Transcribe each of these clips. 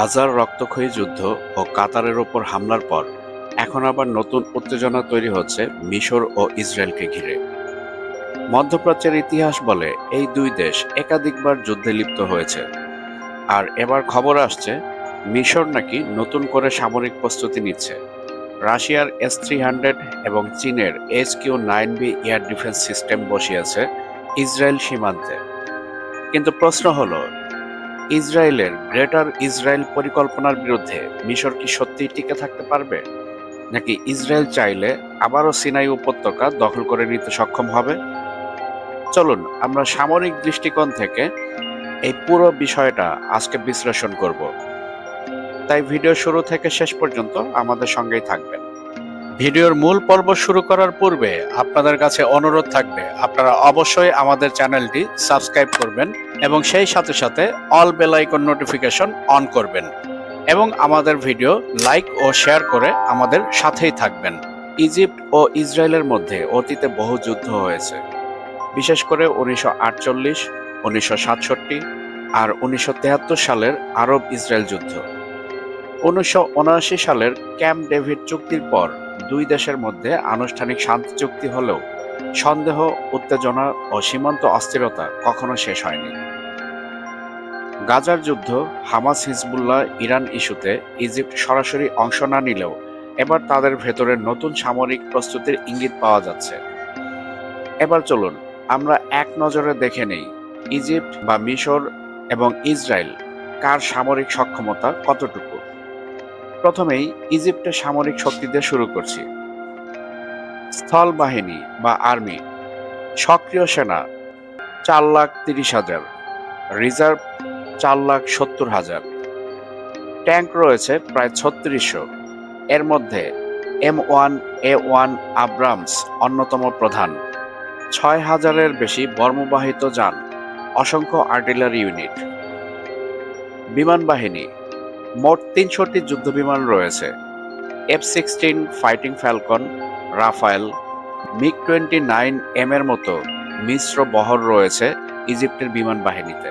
গাজার রক্তক্ষয়ী যুদ্ধ ও কাতারের ওপর হামলার পর এখন আবার নতুন উত্তেজনা তৈরি হচ্ছে মিশর ও ইসরায়েলকে ঘিরে। মধ্যপ্রাচ্যের ইতিহাস বলে এই দুই দেশ একাধিকবার যুদ্ধে লিপ্ত হয়েছে। আর এবার খবর আসছে, মিশর নাকি নতুন করে সামরিক প্রস্তুতি নিচ্ছে। রাশিয়ার এস থ্রি হান্ড্রেড এবং চীনের S Q nine B air defence system বসিয়েছে ইসরায়েল সীমান্তে। কিন্তু প্রশ্ন হলো ইসরায়েলের গ্রেটার ইসরায়েল পরিকল্পনার বিরুদ্ধে মিশর কি সত্যিই টিকে থাকতে পারবে? নাকি ইসরায়েল চাইলে আবারও সিনাই উপত্যকা দখল করে নিতে সক্ষম হবে? চলুন, আমরা সামরিক দৃষ্টিকোণ থেকে এই পুরো বিষয়টা আজকে বিশ্লেষণ করব। তাই ভিডিও শুরু থেকে শেষ পর্যন্ত আমাদের সঙ্গেই থাকবেন। ভিডিওর মূল পর্ব শুরু করার পূর্বে আপনাদের কাছে অনুরোধ থাকবে, আপনারা অবশ্যই আমাদের চ্যানেলটি সাবস্ক্রাইব করবেন এবং সেই সাথে সাথে all bell icon notification on করবেন এবং আমাদের ভিডিও লাইক ও শেয়ার করে আমাদের সাথেই থাকবেন। ইজিপ্ট ও ইসরায়েলের মধ্যে অতীতে বহু যুদ্ধ হয়েছে। বিশেষ করে উনিশশো আটচল্লিশ, উনিশশো সাতষট্টি আর উনিশশো সালের আরব ইসরায়েল যুদ্ধ। উনিশশো উনআশি সালের ক্যাম্প ডেভিড চুক্তির পর দুই দেশের মধ্যে আনুষ্ঠানিক শান্তি চুক্তি হলেও সন্দেহ, উত্তেজনা ও সীমান্ত অস্থিরতা কখনো শেষ হয়নি। গাজার যুদ্ধ হামাস, হিজবুল্লাহ, ইরান ইস্যুতে ইজিপ্ট সরাসরি অংশ না নিলেও এবার তাদের ভেতরে নতুন সামরিক প্রস্তুতির ইঙ্গিত পাওয়া যাচ্ছে। এবার চলুন, আমরা এক নজরে দেখে নেই ইজিপ্ট বা মিশর এবং ইসরায়েল কার সামরিক সক্ষমতা কতটুকু। প্রথমেই ইজিপ্টের সামরিক শক্তি দিয়ে শুরু করছি। স্থল বাহিনী বা আর্মি, সক্রিয় সেনা, চার লাখ তিরিশ হাজার, রিজার্ভ চার লাখ সত্তর হাজার। ট্যাঙ্ক রয়েছে প্রায় ছত্রিশশো। এর মধ্যে M one, A one Abrams অন্যতম প্রধান। ছয় হাজারের বেশি বর্মবাহিত যান, অসংখ্য আর্টিলারি ইউনিট। বিমান বাহিনী মোট তিনশোটি যুদ্ধবিমান রয়েছে। F sixteen Fighting Falcon Rafale MiG twenty nine M এর মতো মিশ্র বহর রয়েছে ইজিপ্টের বিমান বাহিনীতে।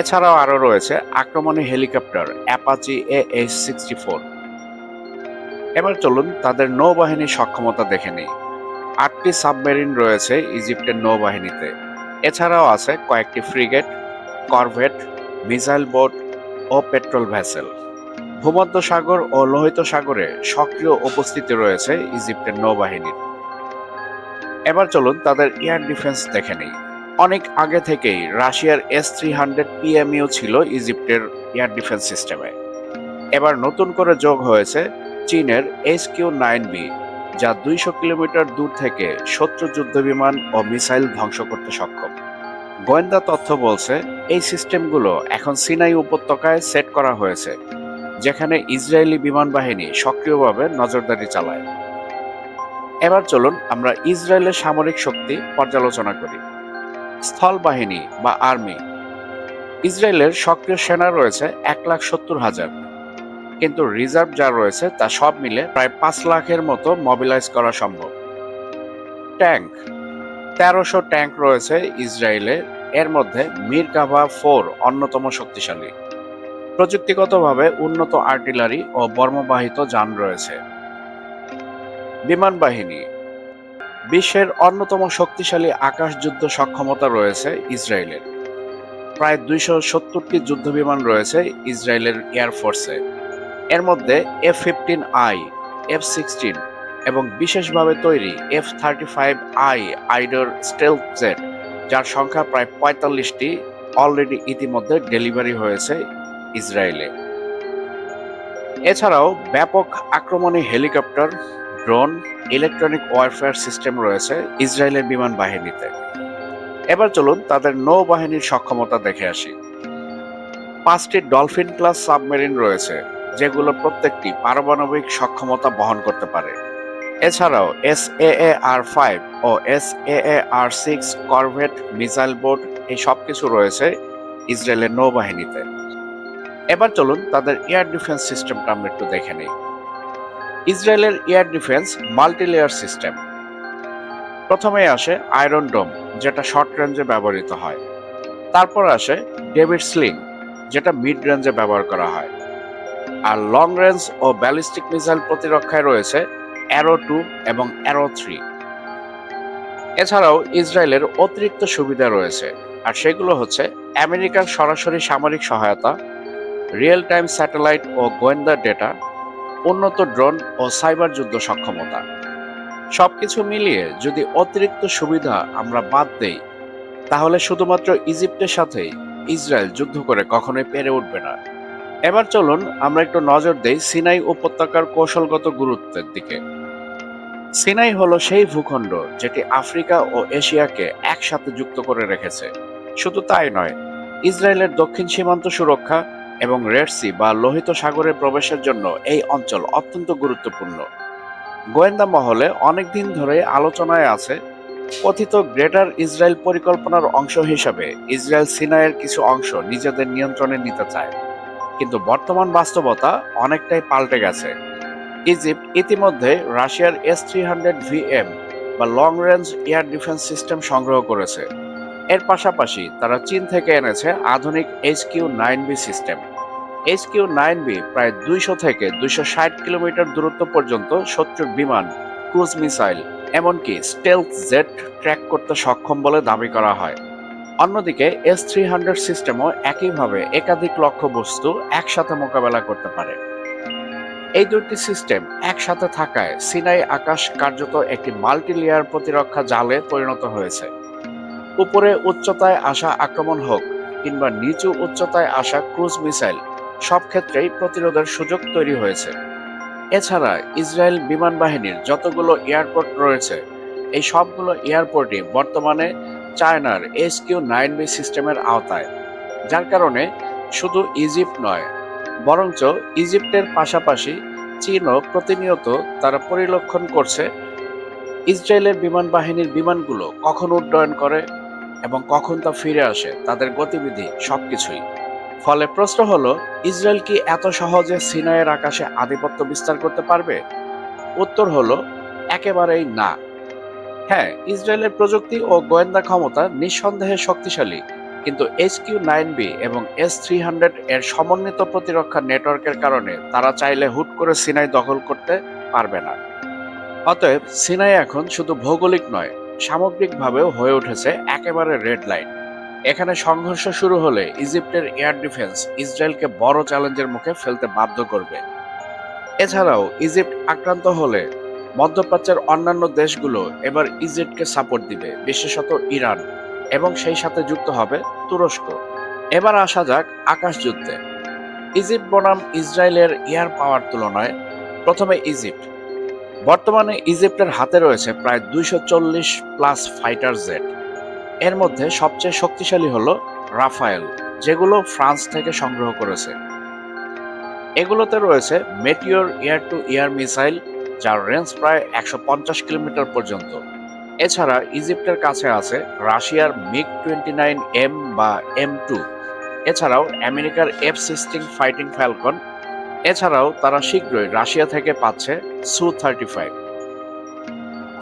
এছাড়াও আরও রয়েছে আক্রমণী helicopter Apache A H sixty four এবার চলুন তাদের নৌবাহিনীর সক্ষমতা দেখে নিই। আটটি সাবমেরিন রয়েছে ইজিপ্টের নৌবাহিনীতে। এছাড়াও আছে কয়েকটি ফ্রিগেট, করভেট, মিসাইল বোট ও পেট্রোল ভ্যাসেল। ভূমধ্য সাগর ও লোহিত সাগরে সক্রিয় উপস্থিতি রয়েছে ইজিপ্টের নৌবাহিনীর। এবার চলুন তাদের এয়ার ডিফেন্স দেখে নিই। অনেক আগে থেকেই রাশিয়ার এস থ্রি হান্ড্রেড পিএমইউ ছিল ইজিপ্টের এয়ার ডিফেন্স সিস্টেমে। এবার নতুন করে যোগ হয়েছে চীনের এস কিউ নাইন বি, যা দুইশো কিলোমিটার দূর থেকে শত্রু যুদ্ধবিমান ও মিসাইল ধ্বংস করতে সক্ষম। গোয়েন্দা তথ্য বলছে, এই সিস্টেমগুলো এখন সিনাই উপত্যকায় সেট করা হয়েছে, যেখানে ইসরায়েলি বিমান বাহিনী সক্রিয়ভাবে নজরদারি চালায়। এবার চলুন আমরা ইসরায়েলের সামরিক শক্তি পর্যালোচনা করি। স্থল বাহিনী বা আর্মি। ইসরায়েলের সক্রিয় সেনা রয়েছে এক লাখ সত্তর হাজার। কিন্তু রিজার্ভ যা রয়েছে তা সব মিলে প্রায় পাঁচ লাখের মতো মবিলাইজ করা সম্ভব। ট্যাঙ্ক তেরোশো ট্যাঙ্ক রয়েছে ইসরায়েলে। এর মধ্যে মির কাভা ফোর অন্যতম শক্তিশালী। প্রযুক্তিগতভাবে উন্নত আর্টিলারি ও বর্মবাহিত যান রয়েছে। বিমান বাহিনী। বিশ্বের অন্যতম শক্তিশালী আকাশযুদ্ধ সক্ষমতা রয়েছে ইসরায়েলের। প্রায় দুইশো সত্তরটি যুদ্ধবিমান রয়েছে ইসরায়েলের এয়ারফোর্সে এর মধ্যে F fifteen I, F sixteen এবং বিশেষভাবে তৈরি F thirty five I Adir stealth jet যার সংখ্যা প্রায় পঁয়তাল্লিশটি অলরেডি ইতিমধ্যে ডেলিভারি হয়েছে ইসরায়েলে। এছাড়াও ব্যাপক আক্রমণী helicopter, drone electronic warfare system রয়েছে ইসরায়েলের বিমান বাহিনীতে। এবার চলুন তাদের নৌবাহিনীর সক্ষমতা দেখে আসি। পাঁচটি ডলফিন ক্লাস সাবমেরিন রয়েছে, যেগুলো প্রত্যেকটি পারমাণবিক সক্ষমতা বহন করতে পারে। এছাড়াও এস আর ফাইভ ও S R six corvette missile boat এই সব কিছু রয়েছে ইসরায়েলের নৌবাহিনীতে। এবার চলুন তাদের এয়ার ডিফেন্স সিস্টেমটা আমরা একটু দেখে নিই। ইসরায়েলের air defence multi layer system প্রথমে আসে আয়রন ডোম যেটা শর্ট রেঞ্জে ব্যবহৃত হয়। তারপর আসে ডেভিড স্লিং যেটা মিড রেঞ্জে ব্যবহার করা হয়। আর লং রেঞ্জ ও ব্যালিস্টিক মিসাইল প্রতিরক্ষায় রয়েছে অ্যারো টু এবং অ্যারো থ্রি এছাড়াও ইসরায়েলের অতিরিক্ত সুবিধা রয়েছে, আর সেগুলো হচ্ছে আমেরিকার সরাসরি সামরিক সহায়তা রিয়েল টাইম স্যাটেলাইট ও গোয়েন্দা ডেটা উন্নত ড্রোন ও সাইবার যুদ্ধ সক্ষমতা। সব কিছু মিলিয়ে যদি অতিরিক্ত সুবিধা আমরা বাদ দেই, তাহলে শুধুমাত্র ইজিপ্টের সাথেই ইসরায়েল যুদ্ধ করে কখনোই পেরে উঠবে না। এবার চলুন আমরা একটু নজর দেই সিনাই উপত্যকার কৌশলগত গুরুত্বের দিকে। সিনাই হলো সেই ভূখণ্ড যেটি আফ্রিকা ও এশিয়াকে একসাথে যুক্ত করে রেখেছে। শুধু তাই নয়, ইসরায়েলের দক্ষিণ সীমান্ত সুরক্ষা এবং রেড সি বা লোহিত সাগরে প্রবেশের জন্য এই অঞ্চল অত্যন্ত গুরুত্বপূর্ণ। গোয়েন্দা মহলে অনেকদিন ধরে আলোচনায় আছে, কথিত গ্রেটার ইসরায়েল পরিকল্পনার অংশ হিসাবে ইসরায়েল সিনাইয়ের কিছু অংশ নিজেদের নিয়ন্ত্রণে নিতে চায়। কিন্তু বর্তমান বাস্তবতা অনেকটাই পাল্টে গেছে। ইজিপ্ট ইতিমধ্যে রাশিয়ার S three hundred V M long range air defence system সংগ্রহ করেছে। এর পাশাপাশি তারা চীন থেকে এনেছে আধুনিক H Q nine B system H Q nine B প্রায় দুইশো থেকে দুইশো ষাট কিলোমিটার দূরত্ব পর্যন্ত শত্রুর বিমান, ক্রুজ মিসাইল, এমনকি স্টেলথ জেট ট্র্যাক করতে সক্ষম বলে দাবি করা হয়। অন্যদিকে এস থ্রি হান্ড্রেড সিস্টেমও একইভাবে একাধিক লক্ষ্যবস্তু একসাথে মোকাবেলা করতে পারে। এই দুটি সিস্টেম একসাথে থাকায় সিনাই আকাশ কার্যত একটি মাল্টি লেয়ার প্রতিরক্ষা জালে পরিণত হয়েছে। উপরে উচ্চতায় আসা আক্রমণ হোক কিংবা নিচু উচ্চতায় আসা ক্রুজ মিসাইল, সব ক্ষেত্রেই প্রতিরোধের সুযোগ তৈরি হয়েছে। এছাড়া ইসরায়েল বিমান বাহিনীর যতগুলো এয়ারপোর্ট রয়েছে, এই সবগুলো এয়ারপোর্টই বর্তমানে চায়নার এস কিউ নাইন বি সিস্টেমের আওতায়, যার কারণে শুধু ইজিপ্ট নয় বরঞ্চ ইজিপ্টের পাশাপাশি চীনও প্রতিনিয়ত তারা পরিলক্ষণ করছে ইসরায়েলের বিমান বাহিনীর বিমানগুলো কখন উড্ডয়ন করে এবং কখন তা ফিরে আসে, তাদের গতিবিধি সব কিছুই ফলে প্রশ্ন হলো, ইসরায়েল কি এত সহজে সিনাইয়ের আকাশে আধিপত্য বিস্তার করতে পারবে? উত্তর হলো, একেবারেই না। হ্যাঁ ইসরায়েলের প্রযুক্তি ও গোয়েন্দা ক্ষমতা নিঃসন্দেহে শক্তিশালী। কিন্তু এইচ কিউ নাইন বি এবং এস থ্রি হান্ড্রেড এর সমন্বিত প্রতিরক্ষা নেটওয়ার্কের কারণে তারা চাইলে হুট করে সিনাই দখল করতে পারবে না। অতএব সিনাই এখন শুধু ভৌগোলিক নয়, সামগ্রিকভাবেও হয়ে উঠেছে একেবারে রেড লাইন। এখানে সংঘর্ষ শুরু হলে ইজিপ্টের এয়ার ডিফেন্স ইসরায়েলকে বড় চ্যালেঞ্জের মুখে ফেলতে বাধ্য করবে। এছাড়াও ইজিপ্ট আক্রান্ত হলে মধ্যপ্রাচ্যের অন্যান্য দেশগুলো এবার ইজিপ্টকে সাপোর্ট দিবে, বিশেষত ইরান। এবং সেই সাথে যুক্ত হবে তুরস্ক। এবার আসা যাক আকাশ যুদ্ধে। ইজিপ্ট বনাম ইসরায়েলের এয়ার পাওয়ার তুলনায় প্রথমে ইজিপ্ট। বর্তমানে ইজিপ্টের হাতে রয়েছে প্রায় দুইশো চল্লিশ প্লাস ফাইটার জেট। এর মধ্যে সবচেয়ে শক্তিশালী হলো রাফায়েল, যেগুলো ফ্রান্স থেকে সংগ্রহ করেছে। এগুলোতে রয়েছে Meteor air to air missile, যার রেঞ্জ প্রায় একশো পঞ্চাশ কিলোমিটার পর্যন্ত। এছাড়া ইজিপ্টের কাছে আছে রাশিয়ার মিগ টোয়েন্টি নাইন এম বা এম টু। এছাড়াও আমেরিকার এফ সিক্সটিন ফাইটিং ফ্যালকন। এছাড়াও তারা শীঘ্রই রাশিয়া থেকে পাচ্ছে সু থার্টি ফাইভ।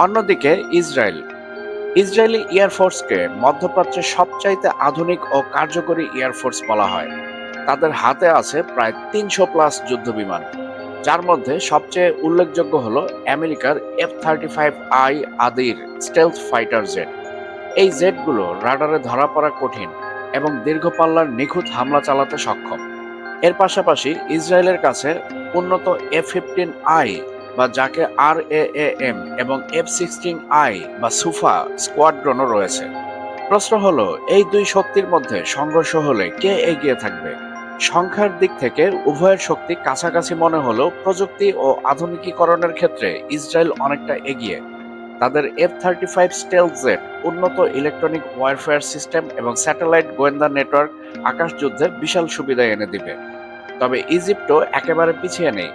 অন্যদিকে ইসরায়েল। ইসরায়েলি এয়ারফোর্সকে মধ্যপ্রাচ্যের সবচাইতে আধুনিক ও কার্যকরী এয়ারফোর্স বলা হয়। তাদের হাতে আছে প্রায় তিনশো প্লাস যুদ্ধ বিমান যার মধ্যে সবচেয়ে উল্লেখযোগ্য হলো আমেরিকার F thirty five I Adir stealth fighter jet এই জেটগুলো রাডারে ধরা পড়া কঠিন এবং দীর্ঘ পাল্লার নিখুঁত হামলা চালাতে সক্ষম। এর পাশাপাশি ইসরায়েলের কাছে উন্নত এফ ফিফটিন আই বা যাকে আর এম এবং এফ সিক্সটিন আই বা সুফা স্কোয়াড্রনও রয়েছে। প্রশ্ন হলো, এই দুই শক্তির মধ্যে সংঘর্ষ হলে কে এগিয়ে থাকবে? সংখ্যার দিক থেকে উভয়ের শক্তি কাছাকাছি মনে হলেও প্রযুক্তি ও আধুনিকীকরণের ক্ষেত্রে ইসরায়েল অনেকটা এগিয়ে। তাদের F thirty five stealth jet উন্নত ইলেকট্রনিক ওয়ারফেয়ার সিস্টেম এবং স্যাটেলাইট গোয়েন্দা নেটওয়ার্ক আকাশ যুদ্ধে বিশাল সুবিধা এনে দিবে। তবে ইজিপ্টও একেবারে পিছিয়ে নেই।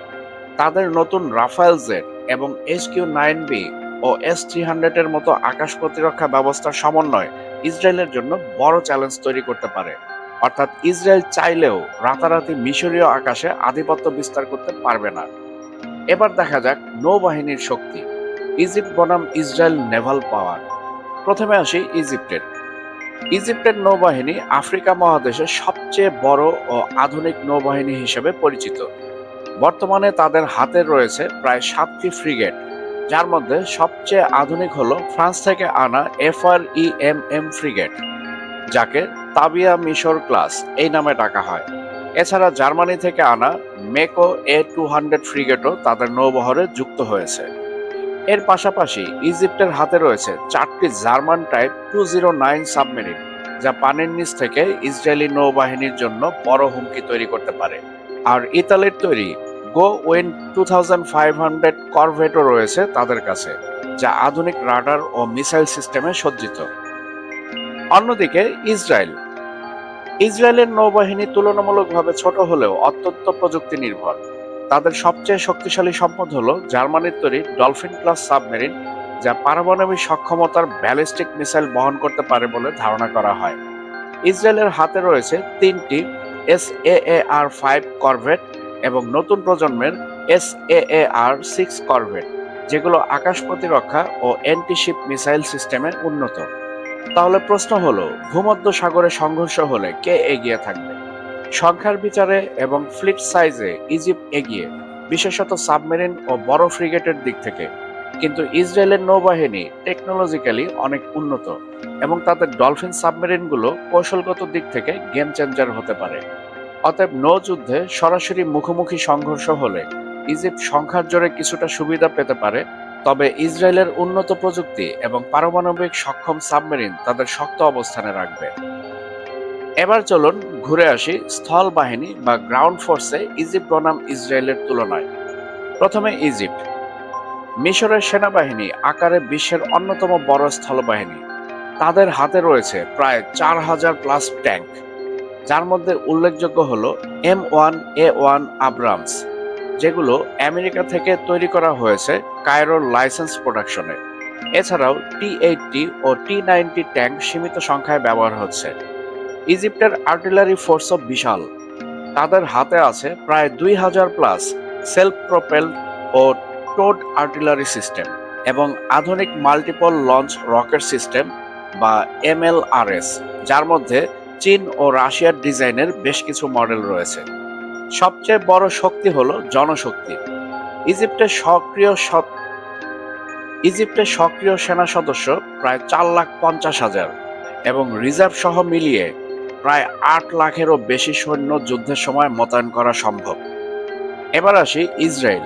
তাদের নতুন রাফায়েল জেট এবং এস কিউ নাইন বি ও এস থ্রি হান্ড্রেডের মতো আকাশ প্রতিরক্ষা ব্যবস্থার সমন্বয় ইসরায়েলের জন্য বড় চ্যালেঞ্জ তৈরি করতে পারে। অর্থাৎ ইসরায়েল চাইলেও রাতারাতি মিশরীয় আকাশে আধিপত্য বিস্তার করতে পারবে না। এবার দেখা যাক নৌবাহিনীর শক্তি। ইজিপ্ট বনাম ইসরায়েল নেভাল পাওয়ার। প্রথমে আসি ইজিপ্টের। ইজিপ্টের নৌবাহিনী আফ্রিকা মহাদেশের সবচেয়ে বড় ও আধুনিক নৌবাহিনী হিসেবে পরিচিত। বর্তমানে তাদের হাতে রয়েছে প্রায় সাতটি ফ্রিগেট। যার মধ্যে সবচেয়ে আধুনিক হলো ফ্রান্স থেকে আনা FR E M M frigate, যাকে তাবিয়া মিশর ক্লাস এই নামে ডাকা হয়। এছাড়া জার্মানি থেকে আনা মেকো এ টু হান্ড্রেড ফ্রিগেটও তাদের নৌবহরে যুক্ত হয়েছে। এর পাশাপাশি ইজিপ্টের হাতে রয়েছে চারটি German type two zero nine submarine, যা পানির নিচ থেকে ইসরায়েলি নৌবাহিনীর জন্য বড় হুমকি তৈরি করতে পারে। আর ইতালির তৈরি Gowind two thousand five hundred করভেটও রয়েছে তাদের কাছে, যা আধুনিক রাডার ও মিসাইল সিস্টেমে সজ্জিত। অন্যদিকে ইসরায়েল ইসরায়েলের নৌবাহিনী তুলনামূলকভাবে ছোট হলেও অত্যন্ত প্রযুক্তি নির্ভর তাদের সবচেয়ে শক্তিশালী সম্পদ হলো জার্মানির তৈরি ডলফিন ক্লাস সাবমেরিন, যা পারমাণবিক সক্ষমতার ব্যালিস্টিক মিসাইল বহন করতে পারে বলে ধারণা করা হয়। ইসরায়েলের হাতে রয়েছে তিনটি এস আর ফাইভ করভেট এবং নতুন প্রজন্মের এস আর সিক্স করভেট, যেগুলো আকাশ প্রতিরক্ষা ও অ্যান্টিশিপ মিসাইল সিস্টেমে উন্নত। তাহলে প্রশ্ন হলো, ভূমধ্য সাগরে সংঘর্ষ হলে কে এগিয়ে থাকবে? সংখ্যার বিচারে এবং ফ্লিট সাইজে ইজিপ্ট এগিয়ে, বিশেষত সাবমেরিন ও বড় ফ্রিগেটের দিক থেকে। কিন্তু ইসরায়েলের নৌবাহিনী টেকনোলজিক্যালি অনেক উন্নত এবং তাদের ডলফিন সাবমেরিনগুলো কৌশলগত দিক থেকে গেম চেঞ্জার হতে পারে। অতএব নৌযুদ্ধে সরাসরি মুখোমুখি সংঘর্ষ হলে ইজিপ্ট সংখ্যার জোরে কিছুটা সুবিধা পেতে পারে তবে ইসরায়েলের উন্নত প্রযুক্তি এবং পারমাণবিক সক্ষম সাবমেরিন তাদের শক্ত অবস্থানে রাখবে। এবার চলুন ঘুরে আসি স্থল বাহিনী বা গ্রাউন্ড ফোর্সে ইজিপ্ট বনাম ইসরায়েলের তুলনায়। প্রথমে ইজিপ্ট। মিশরের সেনাবাহিনী আকারে বিশ্বের অন্যতম বড় স্থলবাহিনী। তাদের হাতে রয়েছে প্রায় চার হাজার প্লাস ট্যাঙ্ক যার মধ্যে উল্লেখযোগ্য হল M one A one Abrams যেগুলো আমেরিকা থেকে তৈরি করা হয়েছে কায়রোর লাইসেন্স প্রোডাকশনে। এছাড়াও টি এইটটি ও টি নাইনটি ট্যাঙ্ক সীমিত সংখ্যায় ব্যবহার হচ্ছে। ইজিপ্টের আর্টিলারি ফোর্সও বিশাল। তাদের হাতে আছে প্রায় দুই হাজার প্লাস সেলফ প্রোপেল ও টোড আর্টিলারি সিস্টেম এবং আধুনিক মাল্টিপল লঞ্চ রকেট সিস্টেম বা এমএলআরএস যার মধ্যে চীন ও রাশিয়ার ডিজাইনের বেশ কিছু মডেল রয়েছে। সবচেয়ে বড় শক্তি হলো জনশক্তি। ইজিপ্টের সক্রিয় ইজিপ্টের সক্রিয় সেনা সদস্য প্রায় চার লাখ পঞ্চাশ হাজার এবং রিজার্ভ সহ মিলিয়ে প্রায় আট লাখেরও বেশি সৈন্য যুদ্ধের সময় মোতায়েন করা সম্ভব। এবার আসি ইসরায়েল।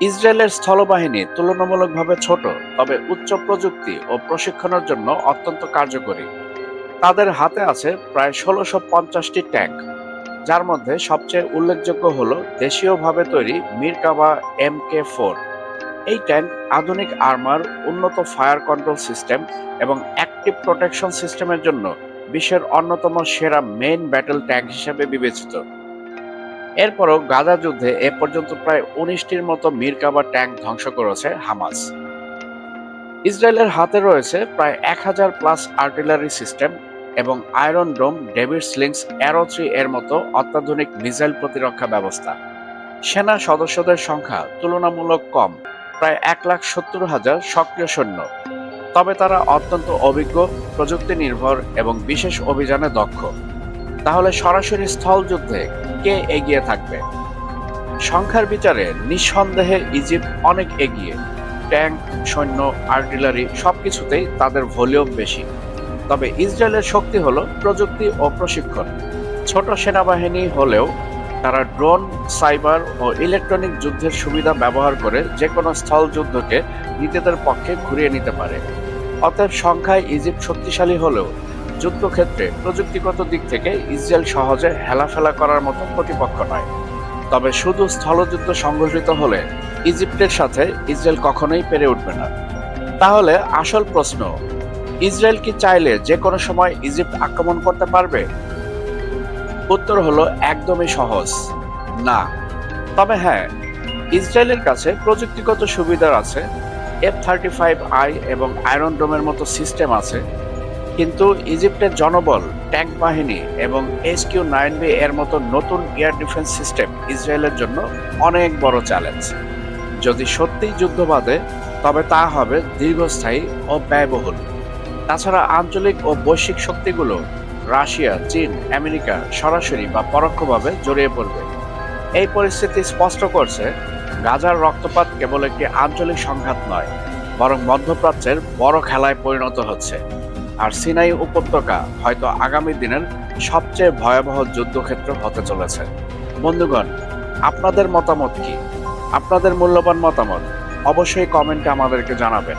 ইসরায়েলের স্থলবাহিনী তুলনামূলকভাবে ছোট, তবে উচ্চ প্রযুক্তি ও প্রশিক্ষণের জন্য অত্যন্ত কার্যকরী। তাদের হাতে আছে প্রায় ষোলোশো পঞ্চাশটি ট্যাঙ্ক। যার মধ্যে সবচেয়ে উল্লেখযোগ্য হল দেশীয়ভাবে তৈরি মিরকাবা এম কে ফোর। এই ট্যাঙ্ক আধুনিক আর্মার উন্নত ফায়ার কন্ট্রোল সিস্টেম এবং অ্যাক্টিভ প্রোটেকশন সিস্টেমের জন্য বিশ্বের অন্যতম সেরা মেইন ব্যাটেল ট্যাঙ্ক হিসেবে বিবেচিত। এরপরও গাজা যুদ্ধে এ পর্যন্ত প্রায় উনিশটির মতো মিরকাবা ট্যাঙ্ক ধ্বংস করেছে হামাস। ইসরায়েলের হাতে রয়েছে প্রায় এক হাজার প্লাস আর্টিলারি সিস্টেম এবং Iron Dome David Slings Arrow three এর মতো অত্যাধুনিক মিসাইল প্রতিরক্ষা ব্যবস্থা। সেনা সদস্যদের সংখ্যা তুলনামূলক কম, প্রায় এক লাখ সত্তর হাজার সক্রিয় সৈন্য। তবে তারা অত্যন্ত অভিজ্ঞ প্রযুক্তি নির্ভর এবং বিশেষ অভিযানে দক্ষ। তাহলে সরাসরি স্থল যুদ্ধে কে এগিয়ে থাকবে? সংখ্যার বিচারে নিঃসন্দেহে ইজিপ্ট অনেক এগিয়ে। ট্যাঙ্ক, সৈন্য, আর্টিলারি সবকিছুতেই তাদের ভলিউম বেশি। তবে ইসরায়েলের শক্তি হলো প্রযুক্তি ও প্রশিক্ষণ। ছোট সেনাবাহিনী হলেও তারা ড্রোন, সাইবার ও ইলেকট্রনিক যুদ্ধের সুবিধা ব্যবহার করে যে কোনো স্থল যুদ্ধকে নিজেদের পক্ষে ঘুরিয়ে নিতে পারে। অতএব সংখ্যায় ইজিপ্ট শক্তিশালী হলেও যুদ্ধক্ষেত্রে প্রযুক্তিগত দিক থেকে ইসরায়েল সহজে হেলাফেলা করার মতো প্রতিপক্ষ নয়। তবে শুধু স্থলযুদ্ধ সংঘটিত হলে ইজিপ্টের সাথে ইসরায়েল কখনোই পেরে উঠবে না। তাহলে আসল প্রশ্ন ইসরায়েল কি চাইলে যে কোনো সময় ইজিপ্ট আক্রমণ করতে পারবে? উত্তর হলো, একদমই সহজ। না। তবে হ্যাঁ ইসরায়েলের কাছে প্রযুক্তিগত সুবিধার আছে এফ থার্টি ফাইভ আই এবং আয়রন ডোমের মতো সিস্টেম আছে, কিন্তু ইজিপ্টের জনবল ট্যাঙ্ক বাহিনী এবং এস কিউ নাইন বি এর মতো নতুন এয়ার ডিফেন্স সিস্টেম ইসরায়েলের জন্য অনেক বড় চ্যালেঞ্জ যদি সত্যিই যুদ্ধ বাঁধে, তবে তা হবে দীর্ঘস্থায়ী ও ব্যয়বহুল। তাছাড়া আঞ্চলিক ও বৈশ্বিক শক্তিগুলো রাশিয়া, চীন, আমেরিকা সরাসরি বা পরোক্ষভাবে জড়িয়ে পড়বে। এই পরিস্থিতি স্পষ্ট করছে, গাজার রক্তপাত কেবল একটি আঞ্চলিক সংঘাত নয়, বরং মধ্যপ্রাচ্যের বড় খেলায় পরিণত হচ্ছে। আর সিনাই উপত্যকা হয়তো আগামী দিনের সবচেয়ে ভয়াবহ যুদ্ধক্ষেত্র হতে চলেছে। বন্ধুগণ, আপনাদের মতামত কি? আপনাদের মূল্যবান মতামত অবশ্যই কমেন্টে আমাদেরকে জানাবেন।